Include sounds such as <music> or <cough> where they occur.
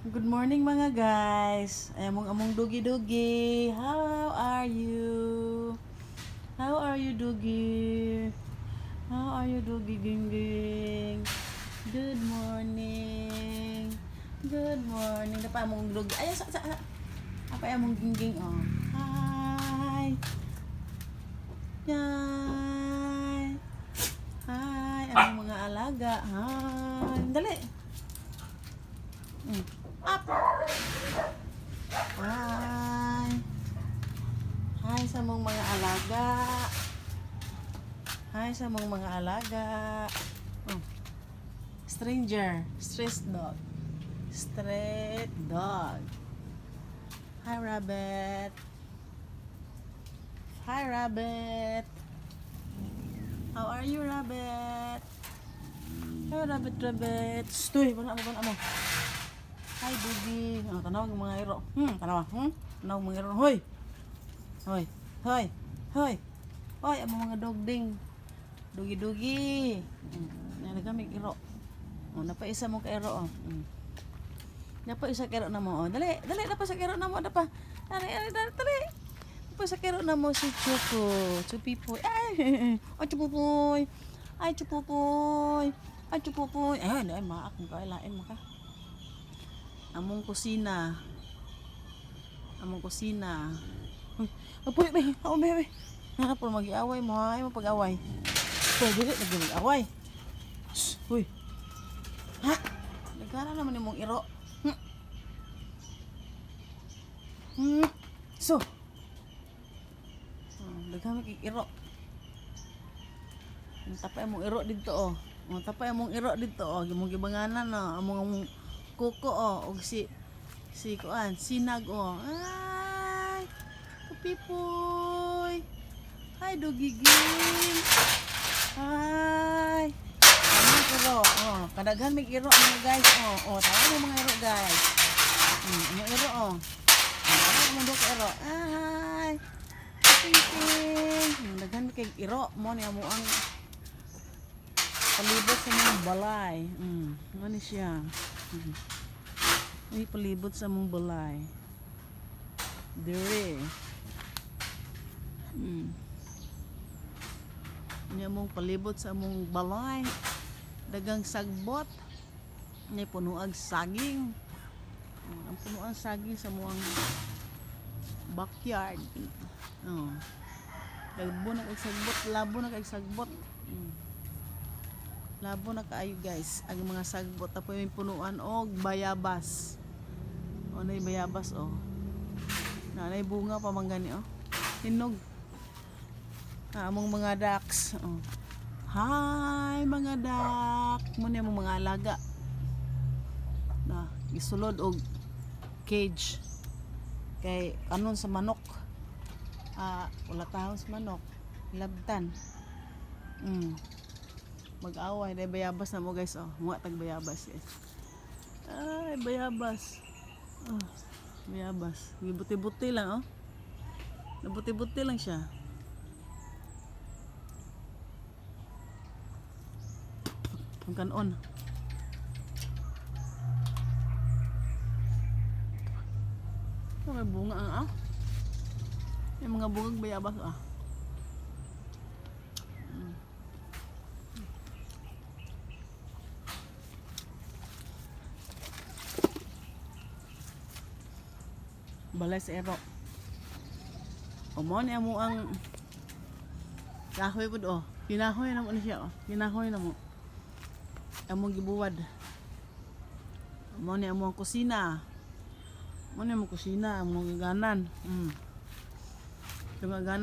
Good morning mga guys. Ay among among dugi-dugi. How are you? How are you dugi? How are you dugi ging Good morning. Good morning. Apa among dugi? Ay sa sa. Apa among ging oh. Hi. Hi. Hi, among mga alaga. Hi. Dali. Mm. Up. Hi. Hi sa mong mga alaga. Hi sa mong mga alaga. Oh. Stranger. Stressed dog. Straight dog. Hi, rabbit. Hi, rabbit. How are you, rabbit? Hi, rabbit, rabbit. Stoy, bana mo, bana mo. Hi, Bugi. Oh, tanaw ng mga iro. Hmm, tanaw. Hmm? Tanaw ng mga iro. Hoy. Hoy. Hoy. Hoy. Hoy, ang mga dogding. Dugi-dugi. Hmm. Kami iro. Oh, napa isa mo ka iro oh. Hmm. Napa isa ka iro na mo. Oh, dali, dali napa sa iro na mo, napa. Dali, dali, dali. dali. Napa sa iro na mo si Choco. Chupipoy. Ay. <laughs> Ay, Chupupoy. Ay, Chupupoy. Ay, Chupupoy. Ay, ay, maak mo ka. Lain mo ka among kusina. Among kusina. Apoy bay ako bay bay nga po mag-away mo ay mo pag-away. Pwede rin mag-away uy. Ha? Nagkara naman yung mong iro. Hmm. Hmm. so. Oh, nagkama kay iro. Ang tapay mong iro dito oh. Ang tapay mong iro dito oh. Gimong gibanganan no among among kuko oh og si si kuan sinag oh. Ay kapipoy. Hi dugigin hi ano iro oh kadaghan may iro mga guys oh oh tawo mga iro guys. Hmm mga iro oh. Ano mo dok iro ay. Kapipoy. Daghan kay iro mo ni amo ang palibot sa mga balay. Mm ano siya Mm. Ay, palibot sa mong balay. Dire. Hmm. Niya mong palibot sa mong balay. Dagang sagbot. Niya punuag saging. Oh, ang punuang saging sa mong backyard. Oh. Labo na kay sagbot, labo na kay sagbot. Hmm. Labo na kaayo guys. Ang mga sagbot tapo yung punuan og bayabas. O na bayabas o. Nanay bunga pa man gani o. Hinog. Ah, among mga ducks. Oh. Hi mga duck. Muna yung mga alaga. Na, gisulod og cage. Kay kanon sa manok. Ah, wala tahon sa manok. Labtan. Mm mag-away dahil bayabas na mo guys oh. Mga tag bayabas guys ay bayabas. Oh, bayabas. Gibuti-buti lang oh. Nabuti-buti lang siya. Ang kanon. Oh, may bunga ah. May mga bungag bayabas ah balay sa ero o mo ni amo ang kahoy pud oh kinahoy na mo ni siya oh. Kinahoy na mo. Among gibuwad. Mo ni amo ang kusina mo kusina among ganan mm ganan